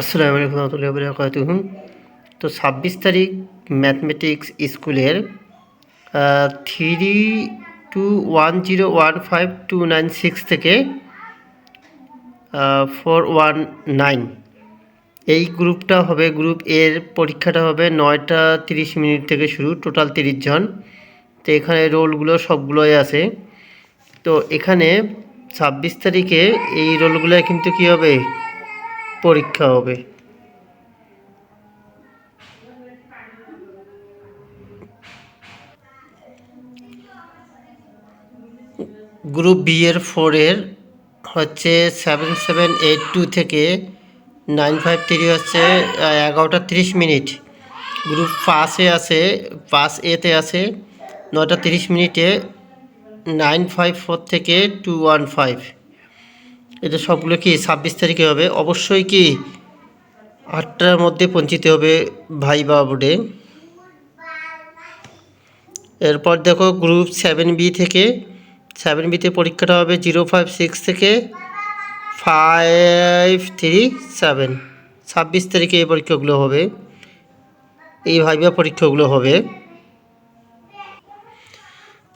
আসসালামু আলাইকুম রহমতুল্লাহ বরকাতুহ। তো ছাব্বিশ তারিখ ম্যাথমেটিক্স স্কুলের three two one zero one five two nine six থেকে ফোর ওয়ান নাইন এই গ্রুপটা হবে, গ্রুপ এর পরীক্ষাটা হবে নয়টা তিরিশ মিনিট থেকে শুরু, টোটাল তিরিশ জন। তো এখানে রোলগুলো সবগুলোই আছে। তো এখানে ছাব্বিশ তারিখে এই রোলগুলো কিন্তু কী হবে? পরীক্ষা হবে। গ্রুপ বি এর ফোরের হচ্ছে সেভেন সেভেন এইট টু থেকে নাইন ফাইভ থ্রি হচ্ছে এগারোটা তিরিশ মিনিট। গ্রুপ পাসে আছে পাস এতে আছে নটা তিরিশ মিনিটে নাইন ফাইভ ফোর থেকে টু ওয়ান ফাইভ এটা সবগুলো কি ছাব্বিশ তারিখে হবে? অবশ্যই কি আটটার মধ্যে পৌঁছিতে হবে ভাই বা বোর্ডে। এরপর দেখো গ্রুপ সেভেন বি থেকে সেভেন বিতে পরীক্ষাটা হবে জিরো ফাইভ সিক্স থেকে ফাইভ থ্রি সেভেন ছাব্বিশ তারিখে এই পরীক্ষাগুলো হবে। এই ভাইবা পরীক্ষাগুলো হবে।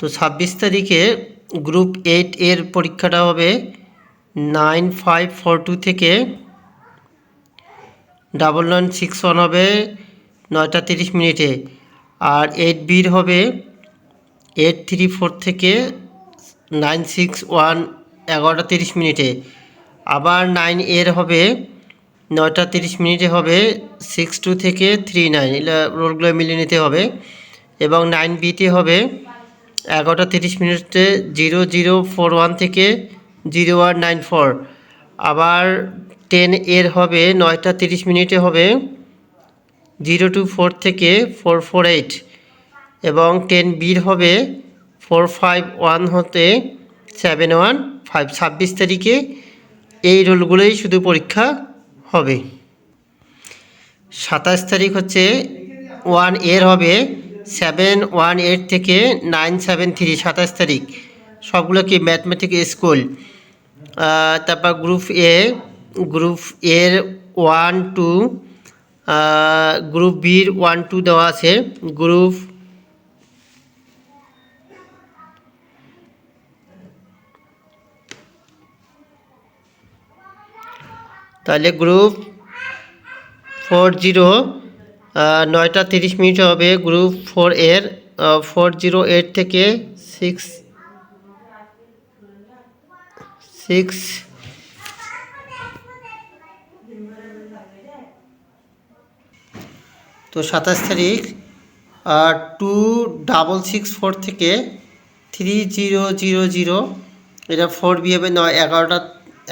তো ছাব্বিশ তারিখে গ্রুপ এইট এর পরীক্ষাটা হবে। নাইন ফাইভ ফোর টু থেকে ডাবল নাইন সিক্স ওয়ান হবে নয়টা তিরিশ মিনিটে আর এইট বির হবে এইট থ্রি ফোর থেকে নাইন সিক্স ওয়ান এগারোটা তিরিশ মিনিটে। আবার নাইন এর হবে নয়টা তিরিশ মিনিটে হবে সিক্স টু থেকে থ্রি নাইন রোলগুলো মিলিয়ে নিতে হবে। এবং নাইন বিতে হবে এগারোটা তিরিশ মিনিটে জিরো জিরো ফোর ওয়ান থেকে জিরো ওয়ান নাইন ফোর। আবার টেন এর হবে, নয়টা তিরিশ মিনিটে হবে। জিরো টু ফোর থেকে ফোর ফোর এইট। এবং টেন বির হবে ফোর ফাইভ ওয়ান হতে সেভেন ওয়ান ফাইভ। ছাব্বিশ তারিখে এই রোলগুলোই শুধু পরীক্ষা হবে। সাতাশ তারিখ হচ্ছে ওয়ানের হবে, সেভেন ওয়ান এইট থেকে নাইন সেভেন থ্রি, সাতাশ তারিখ। সবগুলো কি? ম্যাথমেটিক স্কুল তারপর গ্রুপ এ গ্রুপ এর ওয়ান টু গ্রুপ বির ওয়ান টু দেওয়া আছে। গ্রুপ তাহলে গ্রুপ ফোর জিরো নয়টা তিরিশ মিনিট হবে। গ্রুপ ফোর এর ফোর জিরো এইট থেকে সিক্স সিক্স তো সাতাশ তারিখ টু ডাবল সিক্স ফোর থেকে থ্রি জিরো জিরো জিরো এটা ফোর বি হবে, নয় এগারোটা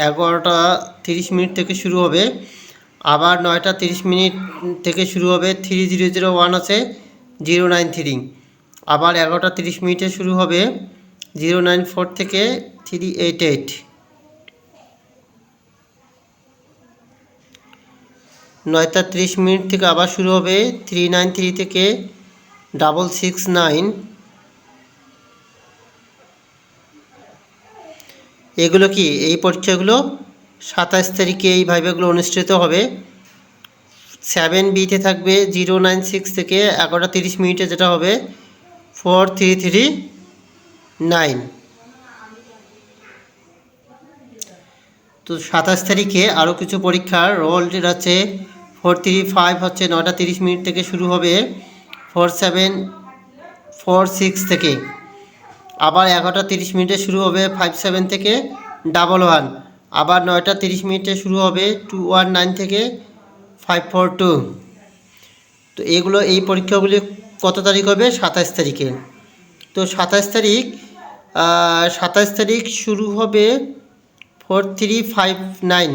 এগারোটা তিরিশ মিনিট থেকে শুরু হবে। আবার নয়টা তিরিশ মিনিট থেকে শুরু হবে থ্রি জিরো জিরো ওয়ান আছে জিরো নাইন থ্রি আবার এগারোটা তিরিশ মিনিটে শুরু হবে জিরো নাইন ফোর থেকে থ্রি এইট এইট নয়টা ত্রিশ মিনিট থেকে আবার শুরু হবে থ্রি নাইন থ্রি থেকে ডাবল সিক্স নাইন। এগুলো কি? এই পরীক্ষাগুলো সাতাশ তারিখে এই ভাইভাগুলো অনুষ্ঠিত হবে। সেভেন বিতে থাকবে জিরো নাইন সিক্স থেকে এগারোটা তিরিশ মিনিটে যেটা হবে ফোর থ্রি থ্রি নাইন। তো সাতাশ তারিখে আরও কিছু পরীক্ষার রোল আছে। ফোর থ্রি ফাইভ হচ্ছে নটা তিরিশ মিনিট থেকে শুরু হবে ফোর সেভেন ফোর সিক্স থেকে। আবার এগারোটা তিরিশ মিনিটে শুরু হবে ফাইভ সেভেন থেকে ডাবল ওয়ান। আবার নয়টা তিরিশ মিনিটে শুরু হবে টু ওয়ান নাইন থেকে ফাইভ ফোর টু। তো এগুলো এই পরীক্ষাগুলি কত তারিখ হবে? সাতাশ তারিখে। তো সাতাশ তারিখ সাতাশ তারিখ শুরু হবে ফোর থ্রি ফাইভ নাইন।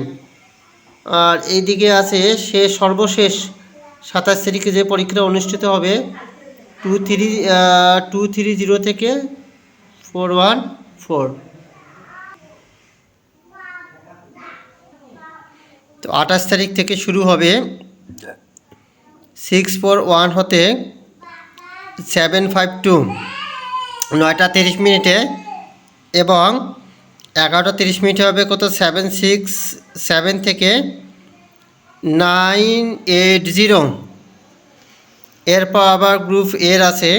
আর এইদিকে আছে সে সর্বশেষ সাতাশ তারিখে যে পরীক্ষা অনুষ্ঠিত হবে two three two three zero থেকে ফোর ওয়ান ফোর তো আঠাশ তারিখ থেকে শুরু হবে সিক্স ফোর ওয়ান হতে সেভেন ফাইভ টু নয়টা তিরিশ মিনিটে এবং এগারোটা তিরিশ মিনিটে হবে, কত? সেভেন সিক্স সেভেন থেকে নাইন এইট জিরো এরপর আবার গ্রুপ এর আছে।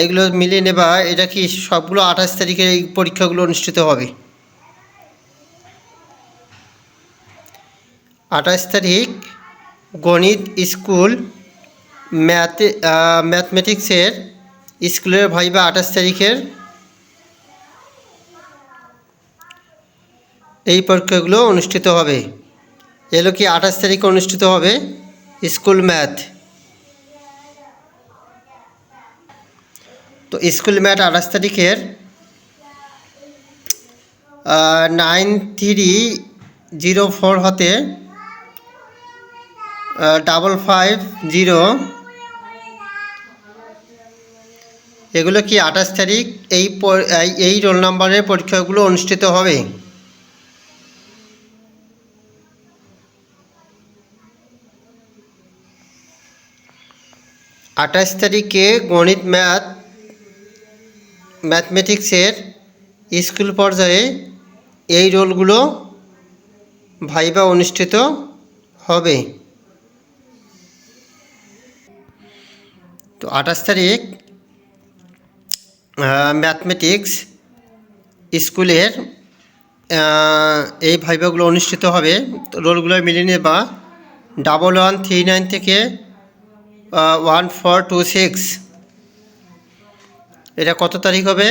এগুলো মিলিয়ে নেবা, এটা কি সবগুলো আঠাশ তারিখে এই পরীক্ষাগুলো অনুষ্ঠিত হবে? আঠাশ তারিখ গণিত স্কুল ম্যাথে ম্যাথমেটিক্সের স্কুলের ভাইবা আঠাশ তারিখের। এই পরীক্ষাগুলো অনুষ্ঠিত হবে। এগুলো কি আঠাশ তারিখে অনুষ্ঠিত হবে? School math. তো স্কুল ম্যাথ আঠাশ তারিখের নাইন থ্রি জিরো ফোর হতে ডাবল ফাইভ জিরো এগুলো কি আঠাশ তারিখ? এই এই- রোল নাম্বারের পরীক্ষাগুলো অনুষ্ঠিত হবে। আঠাশ তারিখে গণিত, ম্যাথ, ম্যাথমেটিক্সের স্কুল পর্যায়ে এই রোলগুলো ভাইবা অনুষ্ঠিত হবে। তো আঠাশ তারিখ ম্যাথমেটিক্স স্কুলের এই ভাইভাগুলো অনুষ্ঠিত হবে। রোলগুলো মিলিয়ে নেবা। ডাবল ওয়ান, থ্রি নাইন থেকে ওয়ান ফোর টু সিক্স এটা কত তারিখ হবে?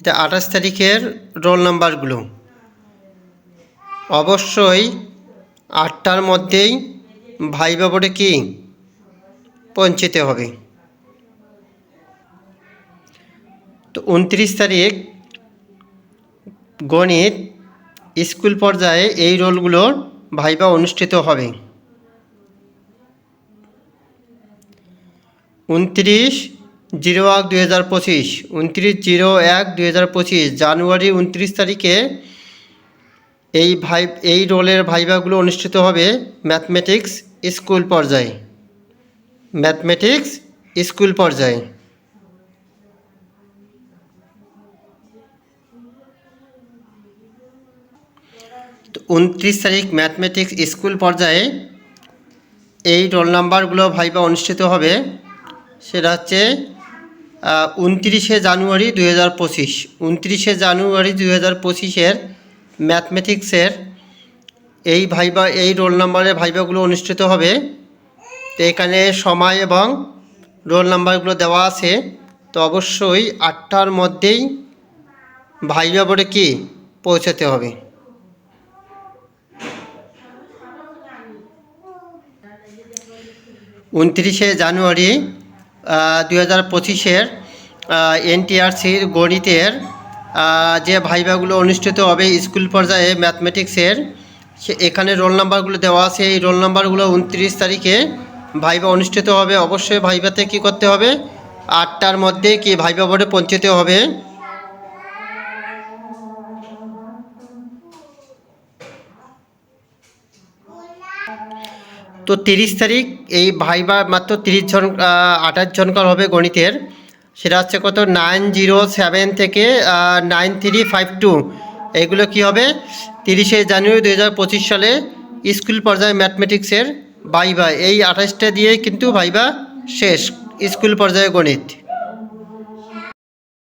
এটা আঠাশ তারিখের রোল নাম্বারগুলো অবশ্যই আটটার মধ্যেই ভাইবা বোর্ডে কি? পৌঁছতে হবে। তো উনত্রিশ তারিখ গণিত স্কুল পর্যায়ে এই রোলগুলোর ভাইবা অনুষ্ঠিত হবে। উনত্রিশ জিরো এক দুই হাজার পঁচিশ, উনত্রিশ জিরো এক দুই হাজার পঁচিশ, জানুয়ারি উনত্রিশ তারিখে এই ভাই, এই রোলের ভাইভাগুলো অনুষ্ঠিত হবে ম্যাথমেটিক্স স্কুল পর্যায়ে। ম্যাথমেটিক্স স্কুল পর্যায়ে। তো উনত্রিশ তারিখ ম্যাথমেটিক্স স্কুল পর্যায়ে এই রোল নাম্বারগুলো ভাইবা অনুষ্ঠিত হবে। সেটা হচ্ছে উনত্রিশে জানুয়ারি দুই হাজার পঁচিশ। উনত্রিশে জানুয়ারি দুই হাজার পঁচিশের ম্যাথমেটিক্সের এই ভাইবা, এই রোল নাম্বারের ভাইবাগুলো অনুষ্ঠিত হবে। তো এখানে সময় এবং রোল নাম্বারগুলো দেওয়া আছে। তো অবশ্যই আটটার মধ্যেই ভাইবা বোর্ডে কি পৌঁছাতে হবে। উনত্রিশে জানুয়ারি দুই হাজার পঁচিশের এনটিআরসির গণিতের যে ভাইভাগুলো অনুষ্ঠিত হবে স্কুল পর্যায়ে ম্যাথমেটিক্সের এখানে রোল নাম্বারগুলো দেওয়া আছে। এই রোল নাম্বারগুলো উনত্রিশ তারিখে ভাইভা অনুষ্ঠিত হবে। অবশ্যই ভাইভাতে কি করতে হবে? আটটার মধ্যে কি ভাইভা বোর্ডে পৌঁছতে হবে? তো তিরিশ তারিখ, এই ভাইবা মাত্র তিরিশ জন আঠাশ জনকার হবে গণিতের। সেটা হচ্ছে কত? নাইন জিরো সেভেন থেকে নাইন থ্রি ফাইভ টু। এগুলো কী হবে? তিরিশে জানুয়ারি দু হাজার পঁচিশ সালে স্কুল পর্যায়ে ম্যাথমেটিক্সের ভাইবা। এই আঠাশটা দিয়ে কিন্তু ভাইবা শেষ, স্কুল পর্যায়ে গণিত।